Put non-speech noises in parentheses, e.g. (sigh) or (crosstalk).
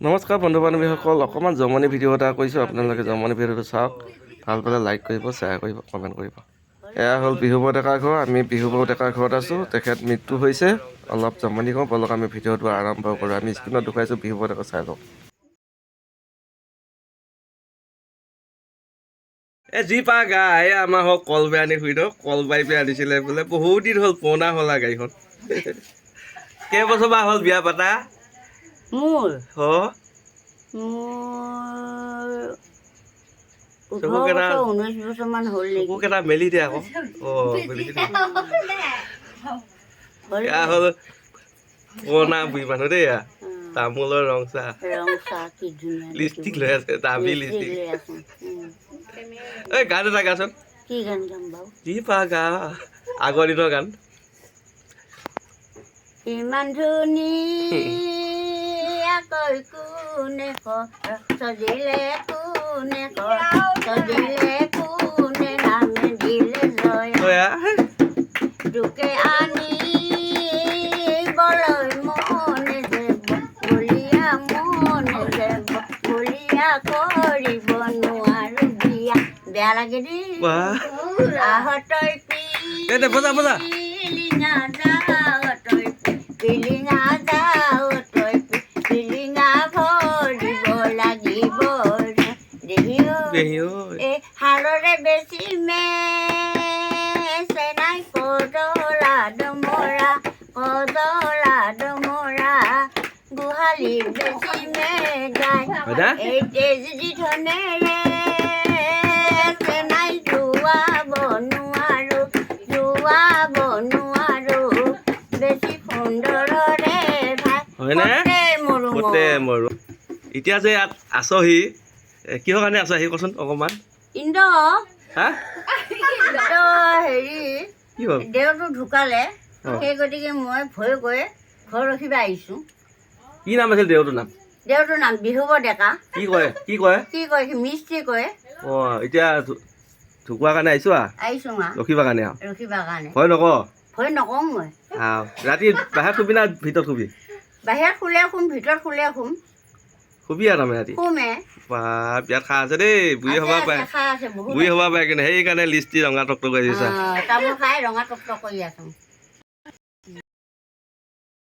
নমস্কাৰ বন্ধু বান্ধৱীসকল অকণমান জমনি ভিডিঅ' এটা কৰিছোঁ। আপোনালোকে জমনি ভিডিঅ'টো চাওক। ভাল পালে লাইক কৰিব শ্বেয়াৰ কৰিব কমেণ্ট কৰিব। এয়া হ'ল বিহুব ডেকাৰ ঘৰ। আমি বিহুব ডেকাৰ ঘৰত আছোঁ। তেখেত মৃত্যু হৈছে। অলপ জমনি কৰোঁ বলক আমি ভিডিঅ'টো আৰম্ভ কৰোঁ। আমি স্ক্ৰীণত দেখুৱাইছোঁ বিহুব ডেকাৰ চাই লওক। এ যি পা গা এই আমাৰ হওক কলবাই আনি শুই দিয়ক। কলবাই পে আনিছিলে বোলে। বহুত দিন হ'ল পুৰণা হ'ল আৰু গাড়ীখন। কেইবছৰ বা হ'ল বিয়া পাতা? মোৰ হ। মোৰ ঊনৈছ বছৰমান হ'ল নেকি? মেলি দিয়ে আকৌ। অঁ মেলি দিয়ে হ'ল পুৰণা বুঢ়ী মানুহ দেই তামোলৰ ৰং চাহ। লিপষ্টিক লৈ আছে দামী লিপষ্টিক এই গান এটা গাচোন। কি গান গাম বাৰু যি পা গা? আগৰ দিনৰ গান। ইমান (laughs) ধুনীয়াকৈ কোনে ক- সজিলে কোনে ক- সজিলে কোনে নামে দিলে জয় এয়া দুকে আনিবলৈ মনে যাব বলিয়া মনে যাব বলিয়া কৰিব নোৱাৰো বিয়া বেয়া লাগে দেই আহতই বজা, বজা। দেহি ঐ এই হালৰে বেছি মে চেনাই কদলা ডমৰা কদলা ডমৰা গোহালি বেছি মে যায় হয়না এই তেজ দি ধনেৰে চেনাই যোৱাব নোৱাৰো যোৱাব নোৱাৰো। বেছি সুন্দৰৰে ভাই হয়নে? মৰো। কতে এতিয়া যে আছহি কিহৰ কাৰণে আছহি কচোন অকণমান? ইন্দ্ৰ। হা? ইন্দ্ৰ হেৰি দেউতো ঢুকালে সেই গতিকে মই ভয় কৰি ঘৰ ৰখিব আহিছোঁ। কি নাম আছিল দেউটোৰ নাম? দেউটোৰ নাম বিহুব ডেকা। কি কয়? কি কয়? কি কয়? মিস্ত্ৰী কয়। অঁ এতিয়া ঢুকোৱাৰ কাৰণে আহিছোঁ আ? আহিছোঁ ৰখিবৰ কাৰণে আৰু ৰখিবৰ কাৰণে। ভয় নকৰ ভয় নকওঁ মই। ৰাতি বাহিৰত শুবি না ভিতৰত শুবি? বাহিৰত শুলে শুম ভিতৰত শুলে শুম। শুবি আরামে তাৰমানে ৰাতি শুমে বা বিয়াত খা আছে দেই বুঢ়ী হ'বা পায়। বুঢ়ী হ'বা পাৰে কিন্তু সেইকাৰণে লিষ্টি ৰঙা টক কৰি দিছা।